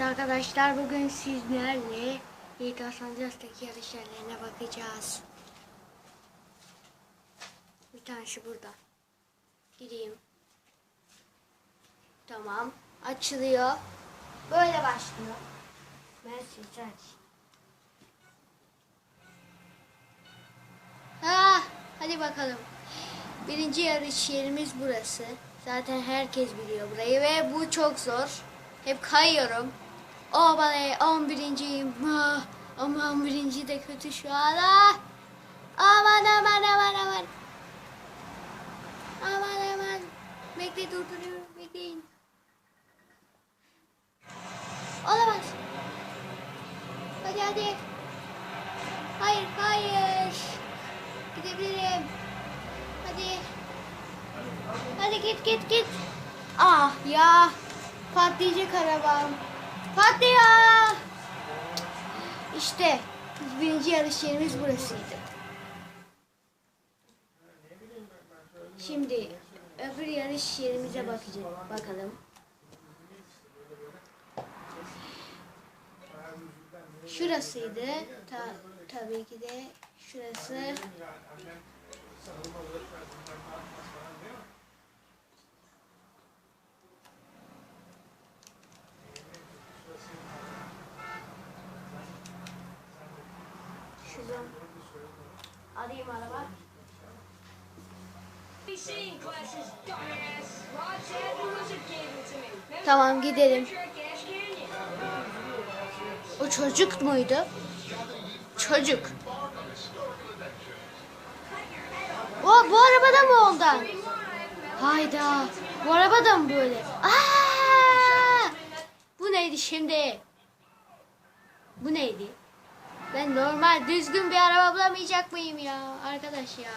Evet arkadaşlar bugün sizlerle Yiğit Sancak'taki yarış bakacağız. Bir tanesi burada. Gireyim. Tamam. Açılıyor. Böyle başlıyor. Ben aç. Ah, hadi bakalım. Birinci yarış yerimiz burası. Zaten herkes biliyor burayı ve bu çok zor. Hep kayıyorum. O bana 11.yim. Ah, ama 11. de kötü şu an. Ah! Aman aman aman aman. Aman aman. Bekle durduruyorum. Bekleyin. Olamaz. Hadi hadi. Hayır hayır. Gidebilirim. Hadi. Hadi git git git. Ah ya. Patlayacak arabam. Patlıyor. İşte birinci yarış yerimiz burasıydı. Şimdi öbür yarış yerimize bakacağız. Bakalım. Şurasıydı. Ta, tabii ki de şurası. Me. Remember Tamam gidelim. O çocuk muydu? Çocuk. O bu arabada mı ondan? Hayda. Bu araba da mı böyle? Aa! Bu neydi şimdi? Bu neydi? Ben normal düzgün bir araba bulamayacak mıyım ya arkadaş ya?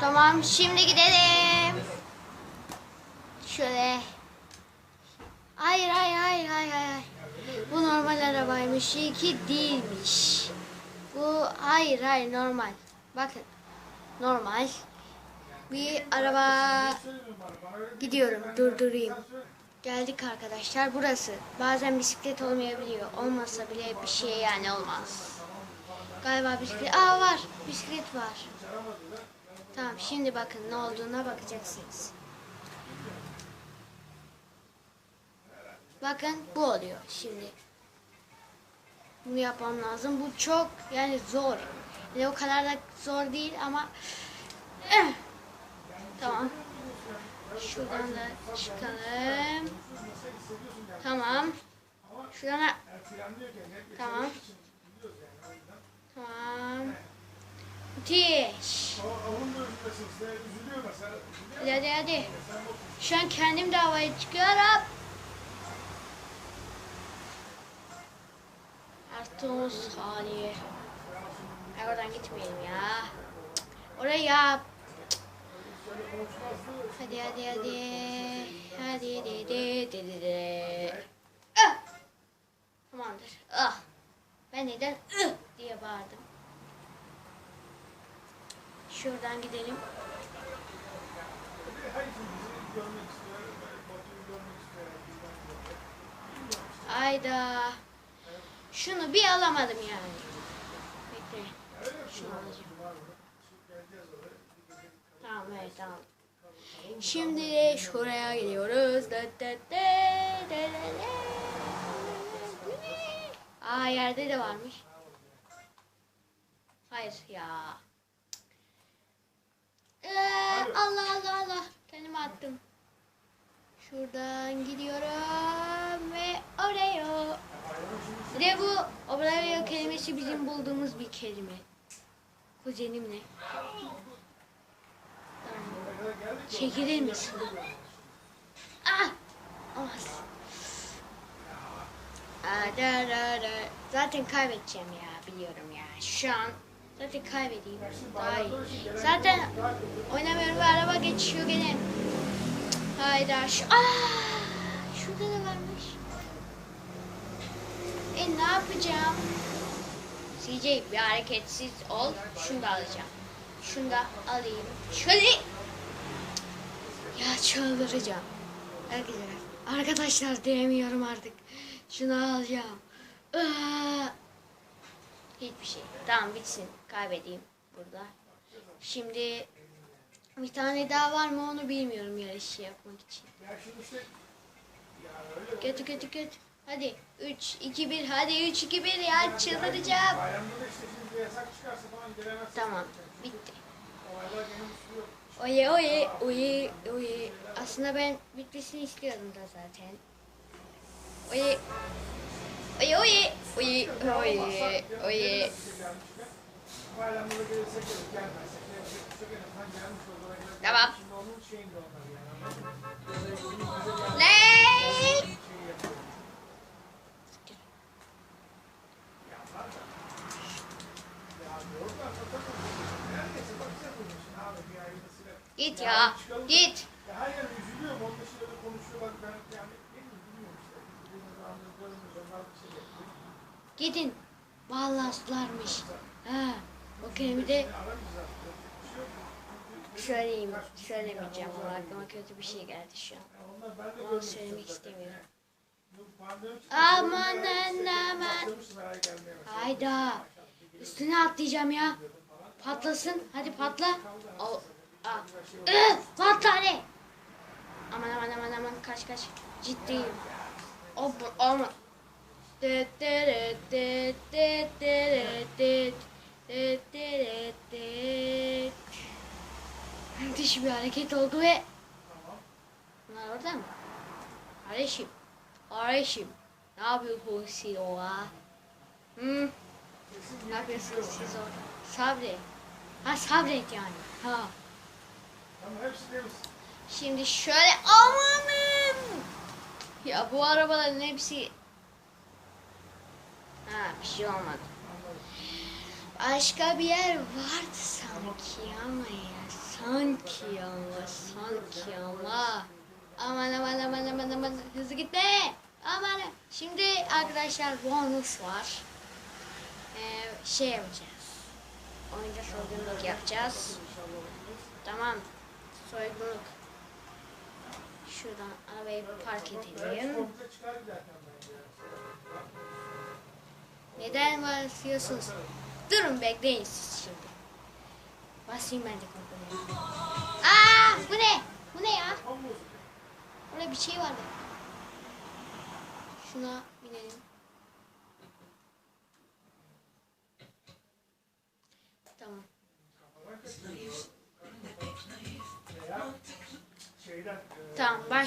Tamam şimdi gidelim. Şöyle. Hayır hayır hayır hayır hayır. Bu normal arabaymış. İki değilmiş. Bu hayır hayır normal. Bakın. Normal. Bir araba gidiyorum. Durdurayım. Geldik arkadaşlar. Burası. Bazen bisiklet olmayabiliyor. Olmasa bile bir şey yani olmaz. Galiba bisiklet. Aa var. Bisiklet var. Tamam şimdi bakın ne olduğuna bakacaksınız. Bakın bu oluyor şimdi. Bunu yapmam lazım. Bu çok yani zor. Yani o kadar da zor değil ama tamam. Şuradan da çıkalım. Tamam. Şuradan da tamam. Tamam. Müthiş. Hadi hadi hadi. Şu an kendim de havaya çıkıyorum. Artık saniye. Ay oradan gitmeyelim ya. Oraya. Hadi hadi hadi. Hadi hadi hadi hadi. Ah! Tamamdır. Ah. Ben neden ıh diye bağırdım. Şuradan gidelim. Ayda. Şunu bir alamadım yani. Bekle. Şunu alacağım. Tamam evet tamam. Şimdi de şuraya gidiyoruz. Da, da, da, da, da, da. Aa yerde de varmış. Hayır ya. Ee, Allah Allah Allah. Kendimi attım. Şuradan gidiyorum ve oraya. Bir de bu oraya kelimesi bizim bulduğumuz bir kelime. Kuzenimle. Çekilir misin? Ah! Olmaz. Aa, da, da, da. Zaten kaybedeceğim ya biliyorum ya. Şu an zaten kaybedeyim. Daha iyi. Zaten oynamıyorum araba geçiyor gene. Hayda şu. Aa! Şurada da varmış. E ne yapacağım? CJ bir hareketsiz ol. Şunu da alacağım. Şunu da alayım. Şöyle. Ya çıldıracağım. Arkadaşlar, arkadaşlar diyemiyorum artık. Şunu alacağım. Hiçbir şey. Tamam bitsin. Kaybedeyim burada. Şimdi bir tane daha var mı onu bilmiyorum yarışı yapmak için. Kötü kötü kötü. Hadi 3 2 1 hadi 3 2 1 ya çıldıracağım. Tamam bitti. Oye oye oye oye. Aslında ben bitmesini istiyordum da zaten. Oye. Oye oye oye oye oye. Bayramda Git ya. Git. Her yer üzülüyorum. Onun dışında da konuşuyorlar. Ben yani. Gidin. Vallahi sularmış. Ha. O kelime de Aramayacağız zaten. Bir yok. Çünkü söyleyeyim. Söylemeyeceğim ama aklıma kötü bir şey geldi şu an. Onu söylemek istemiyorum. Aman aman. Hayda. Üstüne atlayacağım ya. Patlasın. Hadi patla. Al. Aa. Patla hadi. Aman aman aman aman kaç kaç. Ciddiyim. O bu olma. Dıt dırıt dıt dıt dırıt dıt dıt dırıt dıt. Müthiş bir hareket oldu ve Bunlar orada mı? Kardeşim. Kardeşim. Ne yapıyorsun siz orada? Hı? Ne yapıyorsunuz siz orada? Sabret. Ha sabret yani. Ha. Şimdi şöyle amanın. Ya bu arabaların hepsi Ha bir şey olmadı. Başka bir yer vardı sanki ama ya sanki ama sanki ama. Aman aman aman aman aman. Hızlı gitme. Aman. Şimdi arkadaşlar bonus var. Ee, şey yapacağız. Oyuncu soygunluk yapacağız. Tamam soygunluk şuradan arabayı park bence. Neden basıyorsunuz? Durun bekleyin siz şimdi. Basayım ben de kontrolü. Aa bu ne? Bu ne ya? Orada bir şey vardı. Şuna binelim. Ben ona.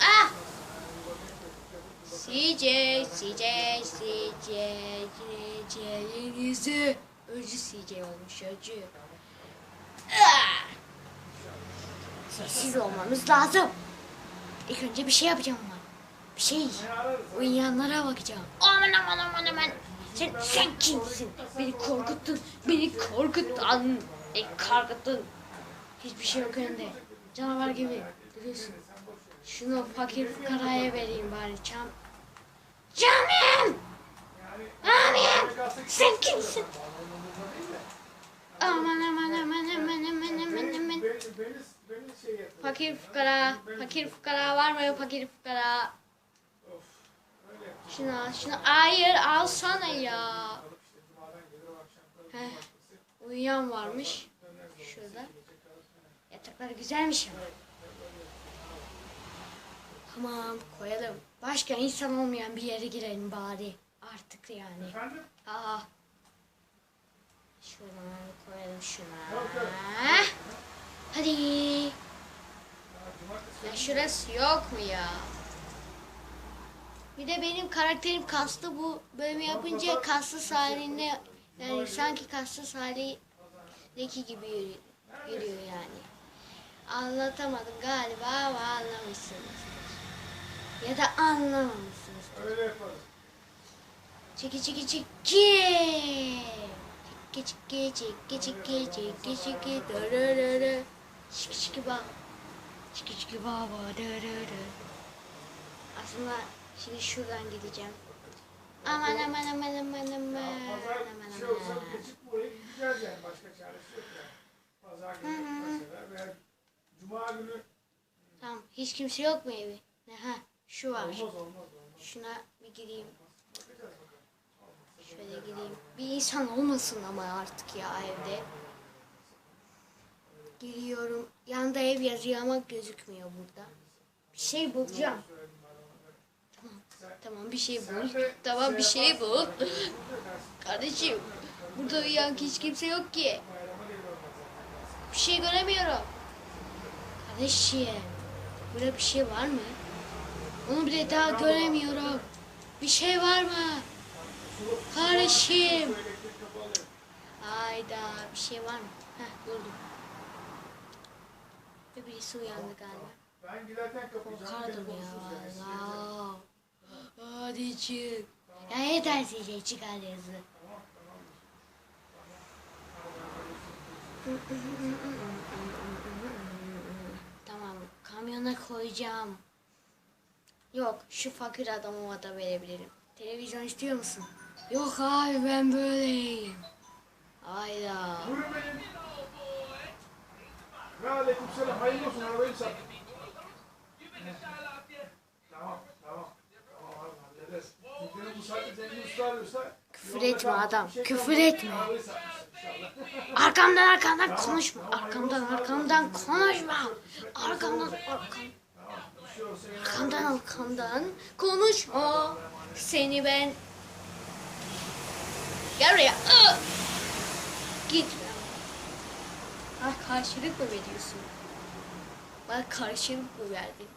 Ah! CJ, CJ, CJ, CJ'nin yüzü. Öcü CJ olmuş, öcü. Ah! Sessiz olmamız lazım. İlk önce bir şey yapacağım ama. Bir şey. Uyuyanlara bakacağım. Aman aman aman aman. Sen, sen kimsin? Beni korkuttun. Beni korkuttun. Beni korkuttun. Hiçbir şey yok önünde. Canavar gibi duruyorsun. Şunu fakir fukaraya vereyim bari. Çam. Camim! Amin! Sen kimsin? Aman aman aman aman aman aman aman. Fakir fukara. Fakir fukara var mı fakir fukara? Şunu al, şunu. Hayır, alsana ya. Heh. Uyuyan varmış. Şurada. Yataklar güzelmiş ama. Tamam, koyalım. Başka insan olmayan bir yere girelim bari. Artık yani. Efendim? Aa. Şuradan koyalım şuna. Hadi. Ya şurası yok mu ya? Bir de benim karakterim kaslı bu bölümü yapınca kaslı halinde yani sanki kaslı halindeki gibi yürü- yürüyor yani. Anlatamadım galiba ama anlamışsınız. Ya da anlamamışsınız. öyle yaparız. Çiki çiki çiki. Çiki çiki çiki çiki çiki çiki dırırırı. Çiki çiki ba. Çiki çiki baba dırırı. Aslında şimdi şuradan gideceğim. Aman aman aman aman aman pazar aman şey aman. oraya gideceğiz yani. Başka çaresi yok yani. Pazar günü mesela veya Cuma günü Tamam hiç kimse yok mu evi? Ne ha şu var. olmaz olmaz olmaz. Şuna bir gireyim. Bakacağız bakalım. Olmazsa Şöyle gireyim. Bir insan olmasın ama artık ya evde. Giriyorum. Yanda ev yazıyor ama gözükmüyor burada. Bir şey bulacağım. Tamam. Bir şey bul. Tamam bir şey yaparsın. bul. Kardeşim burada uyuyan hiç kimse yok ki. Bir şey göremiyorum. Kardeşim burada bir şey var mı? Onu bile daha göremiyorum. Bir şey var mı? Kardeşim. Hayda bir şey var mı? Heh buldum. Ve birisi uyandı galiba. Ben giderken kapatacağım. Korkardım ya valla. Hadi çık. Ya yeter size çık hadi hızlı. Tamam kamyona koyacağım. Yok şu fakir adamıma da verebilirim. Televizyon istiyor musun? Yok abi ben böyleyim. Hayda. Ve aleyküm selam. Hayırlı olsun arabayı sat. Tamam Küfür etme adam, şey küfür etme. Arkamdan arkamdan konuşma. Arkamdan arkamdan konuşma. Arkamdan arkam, arkamdan arkamdan konuşma. Seni ben Gel. Aa! Gitme. Ah karşılık mı veriyorsun? Bana karşılık mı verdin?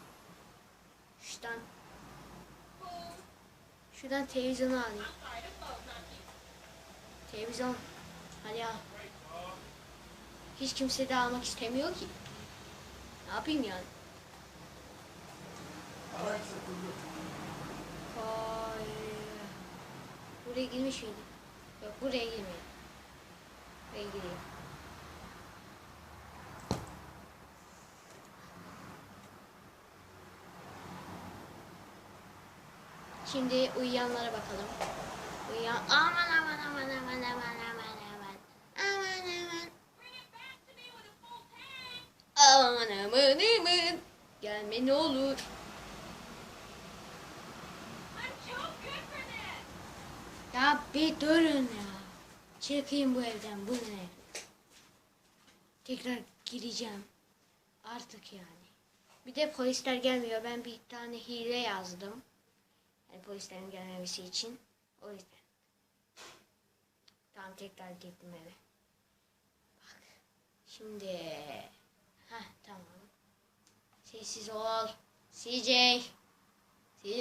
Şuradan Şuradan televizyonu alayım. Televizyon. Hadi al. Hiç kimse de almak istemiyor ki. Ne yapayım yani? Araç satıldı. Hayır. Buraya girmiş miydi? Yok buraya girmeyin. Buraya gireyim. Şimdi uyuyanlara bakalım. Uyuyan... Aman aman aman aman aman aman aman. Aman aman. Aman aman aman. Gelme ne olur. Ya bir durun ya. Çıkayım bu evden bu ne? Tekrar gireceğim. Artık yani. Bir de polisler gelmiyor. Ben bir tane hile yazdım. Yani polislerin gelmemesi için. O yüzden. Tamam tekrar gittim eve. Bak. Şimdi. Heh tamam. Sessiz ol. CJ. CJ.